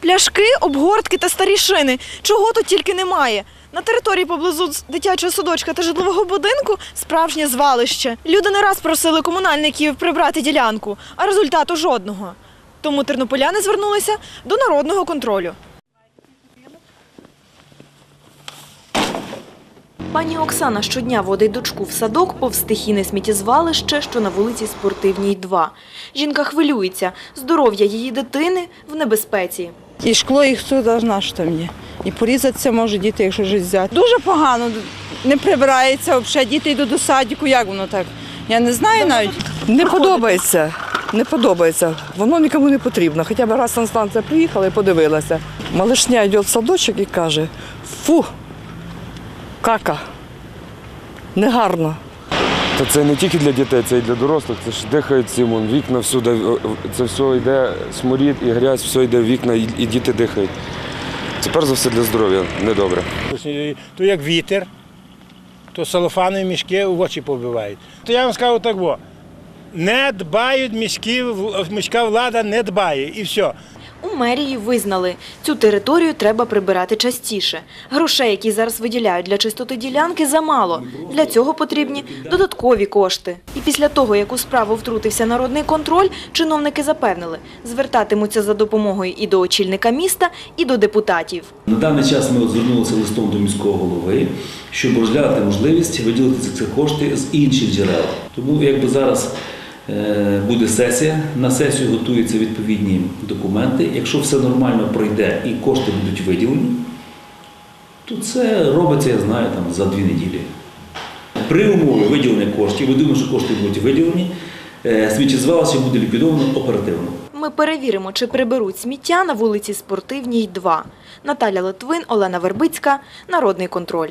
Пляшки, обгортки та старі шини. Чого тут тільки немає. На території поблизу дитячого садочка та житлового будинку справжнє звалище. Люди не раз просили комунальників прибрати ділянку, а результату жодного. Тому тернополяни звернулися до народного контролю. Пані Оксана щодня водить дочку в садок повз стихійне сміттєзвалище, що на вулиці Спортивній 2. Жінка хвилюється. Здоров'я її дитини в небезпеці. І шкло, і хто должна що мені. І порізатися може діти, якщо щось взяти. Дуже погано, не прибирається взагалі. Діти йдуть до садіку, як воно так? Я не знаю навіть. Не подобається. Не подобається. Воно нікому не потрібно. Хоча б раз санстанція приїхала і подивилася. Малишня йде в садочок і каже: фу, кака, негарно. Та це не тільки для дітей, це і для дорослих. Це ж дихають цим, вікна всюди, це все йде, сморід і грязь, все йде в вікна, і, діти дихають. Це перш за все для здоров'я недобре. То як вітер, то салофанові мішки в очі побивають. То я вам скажу так, во, не дбають міські, міська влада не дбає і все. У мерії визнали, цю територію треба прибирати частіше. Грошей, які зараз виділяють для чистоти ділянки, замало. Для цього потрібні додаткові кошти. І після того, як у справу втрутився народний контроль, чиновники запевнили, звертатимуться за допомогою і до очільника міста, і до депутатів. На даний час ми звернулися листом до міського голови, щоб розглянути можливість виділити ці- кошти з інших джерел. Тому якби зараз буде сесія, на сесію готуються відповідні документи. Якщо все нормально пройде і кошти будуть виділені, то це робиться, я знаю, там за дві неділі. При умові виділення коштів, ви думаєте, що кошти будуть виділені, е, сміттєзвалище буде ліквідовано оперативно. Ми перевіримо, чи приберуть сміття на вулиці Спортивній 2. Наталя Литвин, Олена Вербицька, Народний контроль.